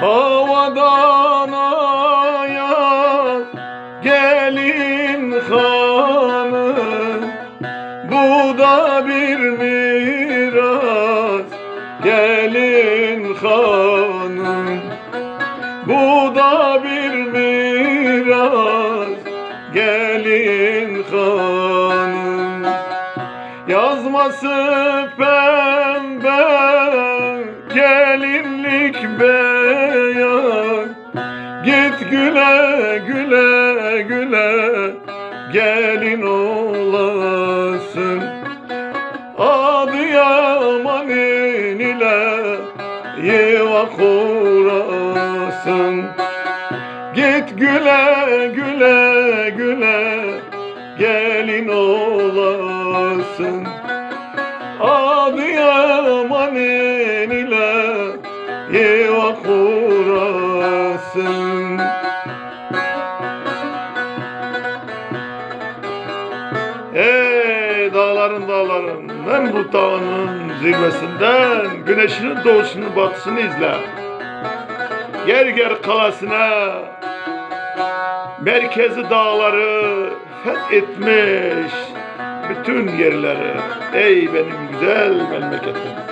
Havadan aya gelin hanım Bu da bir miras gelin hanım Bu da bir miras gelin hanım Yazması pembe gelinlik Git güle güle güle. Gelin olasın. Adıyaman'ın ile yuva kurasın. Git güle güle güle. Gelin olasın. Adıyaman'ın ile yuva kurasın Ey dağların dağların bu dağının zirvesinden güneşinin doğuşunu batısını izle Gerger kalasına merkezi dağları fethetmiş bütün yerleri. Ey benim güzel memleketim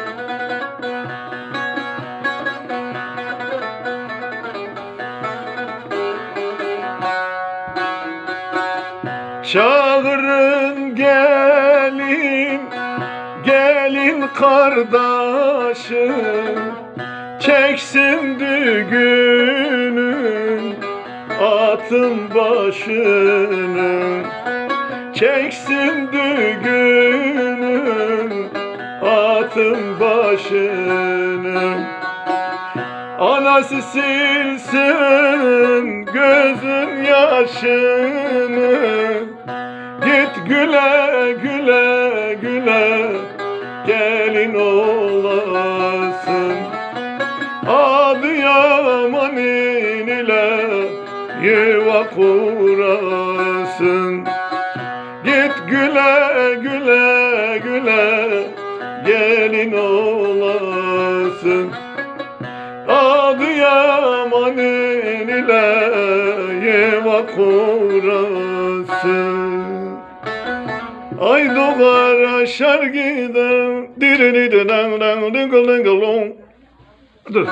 Çağırın gelin, gelin kardeşim. Çeksin düğünün atın başını. Çeksin düğünün atın başını. Anası silsin gözün yaşını güle güle güle. Gelin olasın. Adıyaman'ın ile yuva kurasın. Git güle güle güle. Gelin olasın. Adıyaman'ın ile yuva kurasın Ay doğar aşar gider Diri diri dan dan dingıl dingıl long. Dur